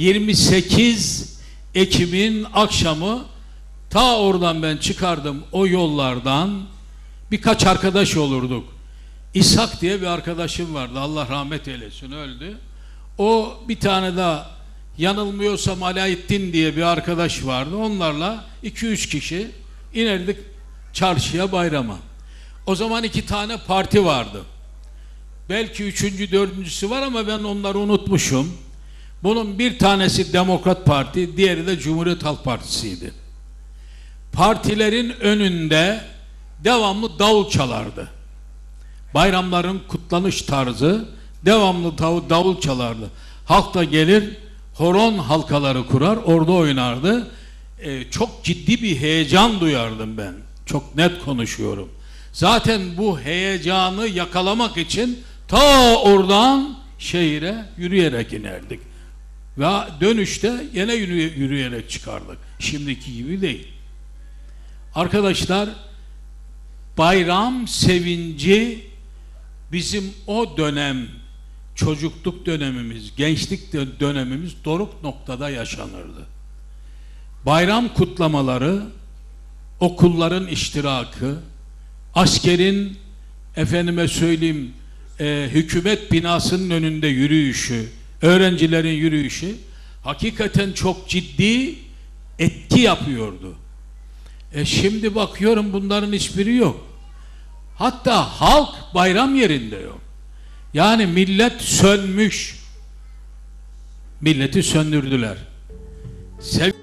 28 Ekim'in akşamı ta oradan ben çıkardım o yollardan birkaç arkadaş olurduk. İshak diye bir arkadaşım vardı. Allah rahmet eylesin öldü. O bir tane daha yanılmıyorsam Alaettin diye bir arkadaş vardı. Onlarla 2-3 kişi inerdik çarşıya bayrama. O zaman iki tane parti vardı. Belki üçüncü, dördüncüsü var ama ben onları unutmuşum. Bunun bir tanesi Demokrat Parti, diğeri de Cumhuriyet Halk Partisi'ydi. Partilerin önünde devamlı davul çalardı. Bayramların kutlanış tarzı devamlı davul, davul çalardı. Halk da gelir, horon halkaları kurar, orada oynardı. Ee, çok ciddi bir heyecan duyardım ben. Çok net konuşuyorum. Zaten bu heyecanı yakalamak için ta oradan şehire yürüyerek inerdik. Ve dönüşte yine yürüye- yürüyerek çıkardık. Şimdiki gibi değil. Arkadaşlar bayram sevinci bizim o dönem çocukluk dönemimiz, gençlik dö- dönemimiz doruk noktada yaşanırdı. Bayram kutlamaları, okulların iştirakı, askerin efendime söyleyeyim e, hükümet binasının önünde yürüyüşü, öğrencilerin yürüyüşü hakikaten çok ciddi etki yapıyordu. E şimdi bakıyorum bunların hiçbiri yok. Hatta halk bayram yerinde yok. Yani millet sönmüş. Milleti söndürdüler. Sev